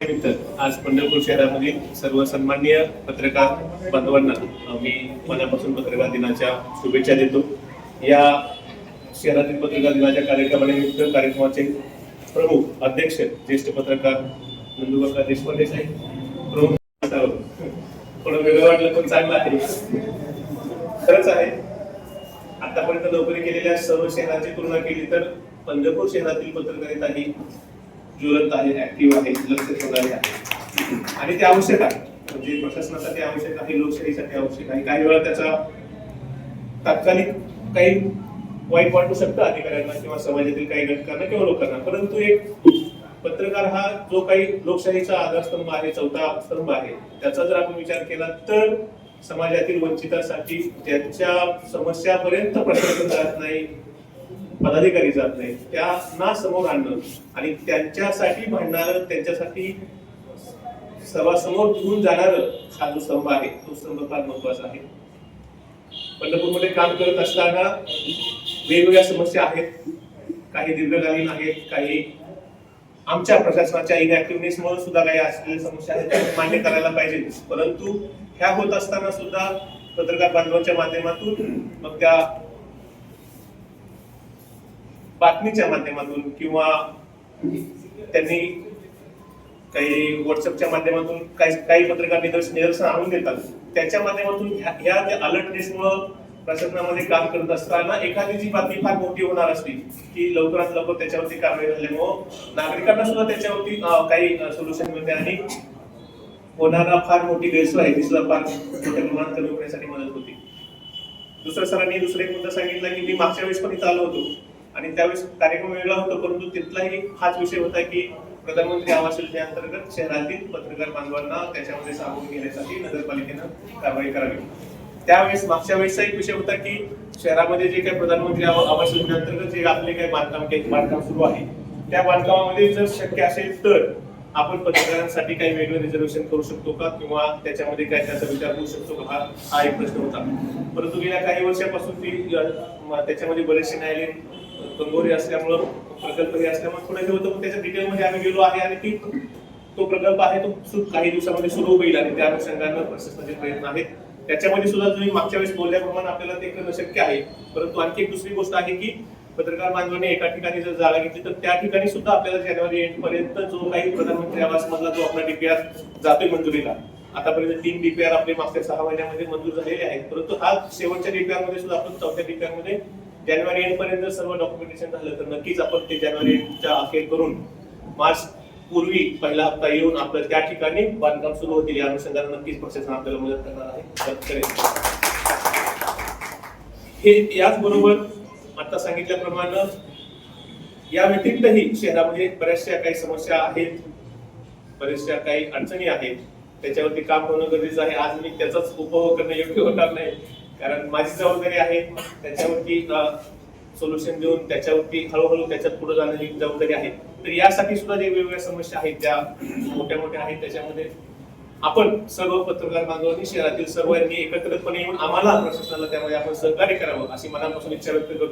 निमित्त आज पंढरपूर शहरामधील सर्व सन्माननीय पत्रकार बांधवांना मी मनापासून पत्रकार दिनाच्या शुभेच्छा देतो. या शहरातील पत्रकार दिनाच्या कार्यक्रमानिमित्त कार्यक्रमाचे प्रमुख अध्यक्ष ज्येष्ठ पत्रकार नंदुबाका देशपांडे साहेब प्रमुख पण थोडं वेगळं वाटलं पण चांगलं आहे. खरंच आहे. आतापर्यंत नोकरी केलेल्या सर्व शहरांची तुलना केली तर पंढरपूर शहरातील पत्रकारिता ही ज्वलंत आहे ऍक्टिव्ह आहे लक्ष ठेवणारे आहे. आणि ते आवश्यक आहे. म्हणजे प्रशासनासाठी आवश्यक आहे लोकशाहीसाठी आवश्यक आहे. काही वेळा त्याचा तात्कालिक काही वाईट वाटू शकतं अधिकाऱ्यांना किंवा समाजातील काही घटकांना किंवा लोकांना. परंतु एक पत्रकार हा जो काही लोकशाहीचा आधारस्तंभ आहे चौथा स्तंभ आहे त्याचा जर आपण विचार केला तर समाजातील वंचितांसाठी त्यांच्या समस्यापर्यंत प्रशासन जात नाही. पदाधिकारी जात नाही त्यांना समोर आणणं. आणि त्यांच्यासाठी भांडणारं त्यांच्यासाठी सर्वांसमोर घेऊन जाणार हा जो स्तंभ आहे तो स्तंभ फार महत्त्वाचा आहे. पंढरपूरमध्ये काम करत असताना वेगवेगळ्या समस्या आहेत. काही दीर्घकालीन आहेत काही आमच्या प्रशासनाच्या इनॅक्टिव्हनेस मुळे सुद्धा काही असलेल्या समस्या आहेत त्या मान्य करायला पाहिजे. परंतु ह्या होत असताना सुद्धा पत्रकार बांधवांच्या माध्यमातून मग त्या बातमीच्या माध्यमातून किंवा त्यांनी काही व्हॉट्सअपच्या माध्यमातून काही काही पत्रकार निदर्शन निदर्शन आणून देतात. त्याच्या माध्यमातून ह्या ह्या अलर्टनेसमुळं प्रशासनामध्ये काम करत असताना एखादी जी बातमी फार मोठी होणार असली की लवकरात लवकर त्याच्यावरती कारवाई झाल्यामुळं नागरिकांना सुद्धा त्याच्यावरती काही सोल्युशन मिळते आणि होणारा फार मोठी गैरसोय आहे ती सुद्धा फार मोठ्या प्रमाणात कमी होण्यासाठी मदत होती. दुसऱ्या सरांनी दुसरा एक मुद्दा सांगितला की मी मागच्या वेळेस पण इथं आलो होतो. आणि त्यावेळेस कार्यक्रम वेगळा होता परंतु तिथलाही हाच विषय होता की प्रधानमंत्री आवास योजनेअंतर्गत शहरातील पत्रकार बांधवांना त्याच्यामध्ये सामावून घेण्यासाठी नगरपालिकेनं कारवाई करावी. त्यावेळेस मागच्या वेळेसचा एक विषय होता की शहरामध्ये जे काही प्रधानमंत्री आवास योजनेअंतर्गत जे आपले काही बांधकाम बांधकाम सुरू आहे त्या बांधकामामध्ये जर शक्य असेल तर आपण पत्रकारांसाठी काही वेगळं रिझर्वेशन करू शकतो का? किंवा त्याच्यामध्ये काय त्याचा विचार करू शकतो का? हा हा एक प्रश्न होता. परंतु गेल्या काही वर्षापासून ती त्याच्यामध्ये बरेचसे न्यायालयीन कंगोरी असल्यामुळं प्रकल्प हे असल्यामुळे थोडं हे होतं त्याच्या डिटेलमध्ये आम्ही गेलो आहे आणि ती तो प्रकल्प आहे तो काही दिवसामध्ये सुरू होईल आणि त्या अनुषंगानं प्रशासनाचे प्रयत्न आहेत. त्याच्यामध्ये सुद्धा तुम्ही मागच्या वेळेस बोलल्याप्रमाणे आपल्याला ते करणं शक्य आहे. परंतु आणखी एक दुसरी गोष्ट आहे की पत्रकार बांधवांनी एका ठिकाणी जर जागा घेतली तर त्या ठिकाणी सुद्धा आपल्याला जानेवारी एंड पर्यंत जो काही प्रधानमंत्री आवास मधला जो आपला डीपीआर जातोय मंजुरीला आतापर्यंत तीन डीपीआर आपले मागच्या सहा महिन्यामध्ये मंजूर झालेले आहेत. परंतु हा शेवटच्या डीपीआरमध्ये सुद्धा आपण चौथ्या डीपीआरमध्ये जानेवारी एंड पर्यंत सर्व डॉक्युमेंटेशन झालं तर नक्कीच आपण ते जानेवारी एंडच्या अखेर करून मार्च पूर्वी पहिला हप्ता येऊन आपलं त्या ठिकाणी बांधकाम सुरू होतील. या अनुषंगाने नक्कीच प्रशासन आपल्याला मदत करणार आहे. हे याचबरोबर आता सांगितल्याप्रमाणे या व्यतिरिक्तही शहरामध्ये बऱ्याचशा काही समस्या आहेत. बऱ्याचशा काही अडचणी आहेत. त्याच्यावरती काम होणं गरजेचं आहे. आज मी त्याचाच उपभोग करणं योग्य होणार नाही. कारण माझी जबाबदारी आहे त्याच्यावरती सोल्युशन देऊन त्याच्यावरती हळूहळू त्याच्यात पुढे जाण्याची जबाबदारी आहे. तर यासाठी सुद्धा जे वेगवेगळ्या समस्या आहेत ज्या मोठ्या मोठ्या आहेत त्याच्यामध्ये आपण सर्व पत्रकार बांधवांनी शहरातील सर्वांनी एकत्रितपणे येऊन आम्हाला प्रशासनाला त्यामध्ये आपण सहकार्य करावं अशी मनापासून इच्छा व्यक्त करतो.